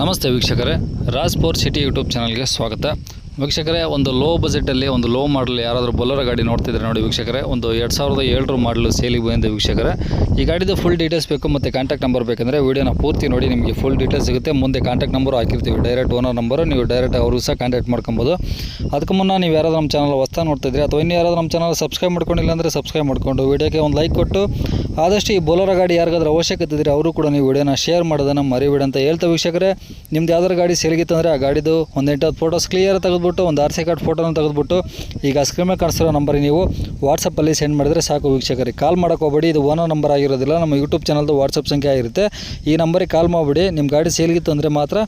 ನಮಸ್ತೆ ವೀಕ್ಷಕರೇ Raj four city YouTube ಚಾನಲ್ಗೆ ಸ್ವಾಗತ. ವೀಕ್ಷಕರೇ, ಒಂದು ಲೋ ಬಜೆಟಲ್ಲಿ ಒಂದು ಲೋ ಮಾಡಲ್ ಯಾರಾದರೂ ಬೊಲರ ಗಾಡಿ ನೋಡ್ತಿದ್ರೆ ನೋಡಿ ವೀಕ್ಷಕರೇ, ಒಂದು ಎರಡು ಸಾವಿರದ ಏಳರ ಮಾಡಲು ಸೇಲಿಗೆ ಬಂದಿದೆ ವೀಕ್ಷಕರೇ. ಈ ಗಾಡಿದು ಫುಲ್ ಡೀಟೇಲ್ಸ್ ಬೇಕು ಮತ್ತು ಕಾಂಟ್ಯಾಕ್ಟ್ ನಂಬರ್ ಬೇಕಂದರೆ ವೀಡಿಯೋನ ಪೂರ್ತಿ ನೋಡಿ, ನಿಮಗೆ ಫುಲ್ ಡೀಟೇಲ್ಸ್ ಸಿಗುತ್ತೆ. ಮುಂದೆ ಕಾಂಟ್ಯಾಕ್ಟ್ ನಂಬರು ಹಾಕಿರ್ತೀವಿ ಡೈರೆಕ್ಟ್ ಓನರ್ ನಂಬರು ನೀವು ಡೈರೆಕ್ಟ್ ಅವ್ರಿಗೂ ಸಹ ಕಾಂಟ್ಯಾಕ್ಟ್ ಮಾಡ್ಕೊಬೋದು. ಅದಕ್ಕೆ ಮುನ್ನ ನೀವು ಯಾರಾದರೂ ನಮ್ಮ ಚಾನಲ್ ಹೊಸ್ತಾ ನೋಡ್ತಿದ್ರೆ ಅಥವಾ ಇನ್ನು ಯಾರಾದರೂ ನಮ್ಮ ಚಾನಲ್ ಸಬ್ಸ್ಕ್ರೈಬ್ ಮಾಡ್ಕೊಂಡಿಲ್ಲ ಅಂದರೆ ಸಬ್ಸ್ಕ್ರೈಬ್ ಮಾಡ್ಕೊಂಡು ವೀಡಿಯೋಗೆ ಒಂದು ಲೈಕ್ ಕೊಟ್ಟು, ಆದಷ್ಟು ಈ ಬೊಲರ ಗಾಡಿ ಯಾರಿಗಾದ್ರೂ ಅವಶ್ಯಕತೆ ಇದ್ದರೆ ಅವರು ಕೂಡ ನೀವು ವಿಡಿಯೋನ ಶೇರ್ ಮಾಡೋದನ್ನು ಮರಿಬೇಡಿ ಅಂತ ಹೇಳ್ತಾ ವೀಕ್ಷಕರೇ. ನಿಮ್ದು ಯಾವ್ದಾರು ಗಾಡಿ ಸೇಲಿಗಿತ್ತು ಅಂದರೆ ಆ ಗಾಡಿದು ಒಂದು ಹತ್ತು ಫೋಟೋಸ್ ಕ್ಲಿಯರ್ ತೆಗೆದುಬಿಟ್ಟು ಒಂದು ಆರ್ ಸಿ ಕಾರ್ಡ್ ಫೋಟೋನ ತೆಗೆದುಬಿಟ್ಟು ಈಗ ಸ್ಕ್ರೀನ್ ಮೇಲೆ ಕಾಣಿಸ್ತಿರೋ ನಂಬರಿಗೆ ನೀವು ವಾಟ್ಸಪ್ಪಲ್ಲಿ ಸೆಂಡ್ ಮಾಡಿದರೆ ಸಾಕು ವೀಕ್ಷಕರಿಗೆ ಕಾಲ್ ಹೋಗಬೇಡಿ, ಇದು ಓನರ್ ನಂಬರ್ ಆಗಿರೋದಿಲ್ಲ, ನಮ್ಮ ಯೂಟ್ಯೂಬ್ ಚಾನಲ್ದು ವಾಟ್ಸಪ್ ಸಂಖ್ಯೆ ಆಗಿರುತ್ತೆ. ಈ ನಂಬರಿಗೆ ಕಾಲ್ ಮಾಡಿಬಿಡಿ ನಿಮ್ಮ ಗಾಡಿ ಸೇಲ್ಗಿತ್ತು ಅಂದರೆ ಮಾತ್ರ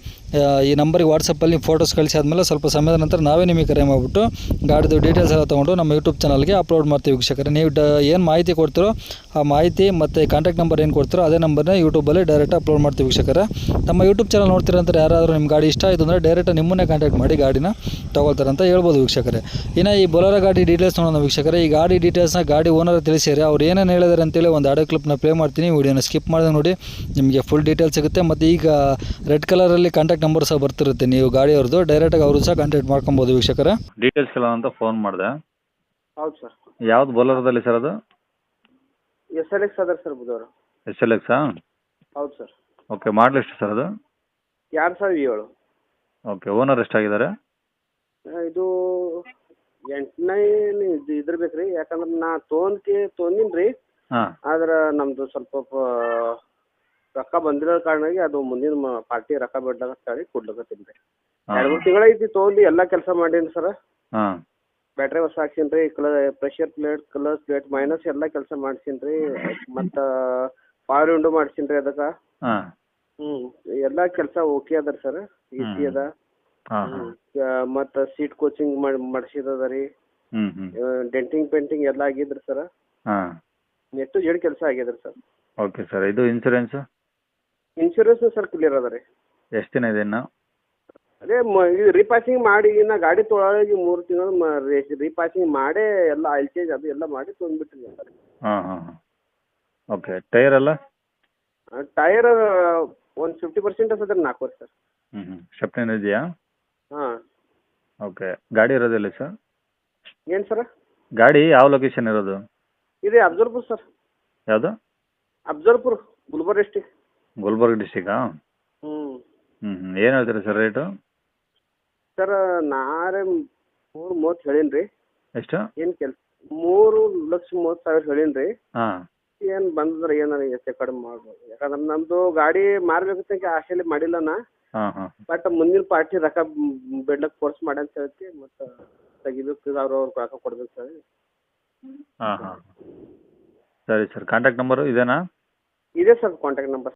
ಈ ನಂಬರಿಗೆ ವಾಟ್ಸಪ್ಪಲ್ಲಿ ಫೋಟೋಸ್ ಕಳಿಸಿ ಆದಮೇಲೆ ಸ್ವಲ್ಪ ಸಮಯದ ನಂತರ ನಾವೇ ನಿಮಗೆ ಕರೆ ಮಾಡಿಬಿಟ್ಟು ಗಾಡಿದು ಡೀಟೇಲ್ಸ್ ಎಲ್ಲ ತೊಗೊಂಡು ನಮ್ಮ ಯೂಟ್ಯೂಬ್ ಚಾನಲ್ಗೆ ಅಪ್ಲೋಡ್ ಮಾಡ್ತೀವಿ ವೀಕ್ಷಕರೇ. ನೀವು ಡ, ಏನು ಮಾಹಿತಿ ಕೊಡ್ತೀರೋ ಆ ಮಾಹಿತಿ ಮತ್ತು ಕಾಂಟ್ಯಾಕ್ಟ್ ನಂಬರ್ ಏನು ಕೊಡ್ತೀರೋ ಅದೇ ನಂಬರ್ನ ಯೂಟ್ಯೂಬಲ್ಲಿ ಡೈರೆಕ್ಟ್ ಅಪ್ಲೋಡ್ ಮಾಡ್ತೀವಿ ವೀಕ್ಷಕರೇ. ನಮ್ಮ ಯೂಟ್ಯೂಬ್ ಚಾನಲ್ ನೋಡ್ತೀರಂತ ಯಾರಾದರೂ ನಿಮ್ಮ ಗಾಡಿ ಇಷ್ಟ ಆಯಿತು ಅಂದರೆ ಡೈರೆಕ್ಟ್ ನಿಮ್ಮನ್ನೇ ಕಾಂಟ್ಯಾಕ್ಟ್ ಮಾಡಿ ಗಾಡಿನ. ತೊಗೊಳ್ತಾರೆ ಅಂತ ಹೇಳ್ಬೋದು ವೀಕ್ಷಕರೇ. ಇನ್ನು ಈ ಬೊಲರ ಗಾಡಿ ಡೀಟೇಲ್ಸ್ ನೋಡೋಣ ವೀಕ್ಷಕರೇ. ಈ ಗಾಡಿ ಡೀಟೇಲ್ಸ್ನ ಗಾಡಿ ಓನರ್ ತಿಳಿಸಿರಿ ಅವ್ರು ಏನೇನು ಹೇಳಿದಾರೆ ಅಂತೇಳಿ ಒಂದು ಆಡಿಯೋ ಕ್ಲಿಪ್ನ ಪ್ಲೇ ಮಾಡ್ತೀನಿ. ವಿಡಿಯೋನ ಸ್ಕಿಪ್ ಮಾಡಿದ್ರೆ ನೋಡಿ ನಿಮಗೆ ಫುಲ್ ಡೀಟೇಲ್ಸ್ ಸಿಗುತ್ತೆ. ಮತ್ತು ಈಗ ರೆಡ್ ಕಲರಲ್ಲಿ ಕಾಂಟ್ಯಾಕ್ಟ್ ನಂಬರ್ ಸಹ ಬರ್ತಿರುತ್ತೆ. ನೀವು ಗಾಡಿ ಅವ್ರದ್ದು ಡೈರೆಕ್ಟಾಗಿ ಅವರು ಸಹ ಕಾಂಟ್ಯಾಕ್ಟ್ ಮಾಡ್ಕೊಬೋದು ವೀಕ್ಷಕರೇ. ಡೀಟೇಲ್ಸ್ ಎಲ್ಲ ಅಂತ ಫೋನ್ ಮಾಡಿದೆ. ಹೌದು ಸರ್. ಯಾವ್ದು ಬೊಲರದಲ್ಲಿ ಸರ್ ಅದು? ಎಸ್ ಎಲ್ ಎಕ್ಸ್ ಅದ ಸರ್ ಬುಧವಾರ. ಎಸ್ ಎಲ್ ಎಕ್ಸಾ ಹೌದು ಸರ್. ಓಕೆ ಮಾಡಲ್ ಎಷ್ಟು ಸರ್ ಅದು? ಎರಡು ಸಾವಿರದ ಏಳು. ಓಕೆ ಓನರ್ ಎಷ್ಟಾಗಿದ್ದಾರೆ? ಇದು ಎಂಟನೇ ಇದು ಇದ್ರ ಬೇಕ್ರಿ ಯಾಕಂದ್ರ ನಾ ತೊಗೊಂಡ್ಕೆ ತೊಗೊಂದಿನಿ ಆದ್ರ ನಮ್ದು ಆದ್ರೆ ನಮ್ಮದು ಸ್ವಲ್ಪ ಪ- ರೊಕ್ಕ ಬಂದಿರೋ ಕಾರಣಾಗಿ ಅದು ಮುಂದಿನ ಪಾರ್ಟಿ ರೊಕ್ಕ ಹೇಳಿ ಕೊಡ್ಲಕತ್ತೀನಿ ರೀ ಎರಡು ಮೂರು ತಿಂಗಳ ಐತಿ ತೊಗೊಂಡು ಎಲ್ಲಾ ಕೆಲಸ ಮಾಡೀನಿ ಸರ್. ಹಾಂ. ಬ್ಯಾಟ್ರಿ ಹೊಸ ಹಾಕ್ಸೀನಿ ರೀ ಕ್ಲ pressure plate colour plate minus ಎಲ್ಲಾ ಕೆಲಸ ಮಾಡ್ಸೀನಿ ರೀ ಮತ್ತು ಪವರ್ ವಿಂಡೋ ಮಾಡ್ಸೀನಿ ರೀ ಅದಕ್ಕೆ. ಎಲ್ಲಾ ಹ್ಞೂ ಎಲ್ಲ ಕೆಲಸ ಓಕೆ ಅದ ಸರ್. ಈಸಿ ಅದ. ಮತ್ತು ಸೀಟ್ ಕೋಚಿಂಗ್ ಮಾಡ್ಸಿದ್ ರೀ ಡೆಂಟಿಂಗ್ ಪೇಂಟಿಂಗ್ ಎಲ್ಲ ಆಗಿದ್ರಿ ಸರ್ ನೆಟ್ಟು ಜಡ್ ಕೆಲಸ ಆಗ್ಯದ್ರಿ ಸರ್ ಓಕೆ ಸರ್ ಇದು ಇನ್ಶೂರೆನ್ಸ್ ಇನ್ಶೂರೆನ್ಸ್ ಸರ್ ಕ್ಲಿಯರ್ ಅದ ರೀ ಎಷ್ಟು ದಿನ ಇದೆ ಇನ್ನು? ಅದೇ ರೀಪಾಸಿಂಗ್ ಮಾಡಿ ಇನ್ನ ಗಾಡಿ ತೊಗೊಳಗೆ ಮೂರು ತಿಂಗಳು ರಿಪಾಸಿಂಗ್ ಮಾಡೇ ಎಲ್ಲ ಆಯಿಲ್ ಚೇಂಜ್ ಅದು ಎಲ್ಲ ಮಾಡಿ ತೊಗೊಂಡ್ಬಿಟ್ರಿ ಹಾಂ ಹಾಂ ಓಕೆ ಟೈರ್ ಎಲ್ಲ? ಟೈರ್ ಒಂದು ಫಿಫ್ಟಿ ಪರ್ಸೆಂಟ್ ಅದ ನಾಲ್ಕು ಸರ್ ಹ್ಞೂ ಹ್ಞೂ ಇದೆಯಾ? ಹಾಂ. ಓಕೆ. ಗಾಡಿ ಇರೋದಿಲ್ಲ ಸರ್? ಏನು ಸರ್? ಗಾಡಿ ಯಾವ ಲೊಕೇಶನ್ ಇರೋದು? ಇದೆ ಅಫ್ಜಲ್ಪುರ್ ಸರ್. ಯಾವುದು? ಅಫ್ಜಲ್ಪುರ್ ಗುಲ್ಬರ್ಗ ಡಿಸ್ಟಿಕ್ ಗುಲ್ಬರ್ಗ ಡಿಸ್ಟಿಕ್ ಹ್ಞೂ ಹ್ಞೂ ಹ್ಞೂ ಏನು ಹೇಳ್ತೀರಿ ಸರ್ ರೇಟು? ಸರ್ ನಾರೇ ಮೂರು ಮೂವತ್ತು ಹೇಳೀನಿ ರೀ. ಎಷ್ಟು? ಏನು ಕೆಲಸ ಮೂರು ಲಕ್ಷ ಮೂವತ್ತು ಸಾವಿರ ಹೇಳೀನಿ ರೀ. ಹಾಂ. ಏನು ಬಂದ್ರೆ ಏನಾರ ಹೆಚ್ಚು ಕಡಿಮೆ ಮಾಡ್ಬೋದು. ಯಾಕಂದ್ರೆ ನಮ್ಮದು ಗಾಡಿ ಮಾರ್ಬೇಕಂತ ಆಸೆಲಿ ಮಾಡಿಲ್ಲ ನಾ ಬಟ್ ಮುಂದಿನ ಪಾರ್ಟಿ ರೊಕ್ಕ ಬಿಡ್ಲಕ್ ಫೋರ್ಸ್ ಮಾಡಿ ಅಂತ ಹೇಳ್ತಿ ಮತ್ತ ತೆಗಿಬೇಕು ಅವ್ರು ಅವ್ರ ರೊಕ್ಕ ಕೊಡ್ಬೇಕು ಸರ್. ಹಾಂ ಹಾಂ. ಸರಿ ಸರ್ ಕಾಂಟ್ಯಾಕ್ಟ್ ನಂಬರ್ ಇದೇನಾ? ಇದೆ ಸರ್ ಕಾಂಟ್ಯಾಕ್ಟ್ ನಂಬರ್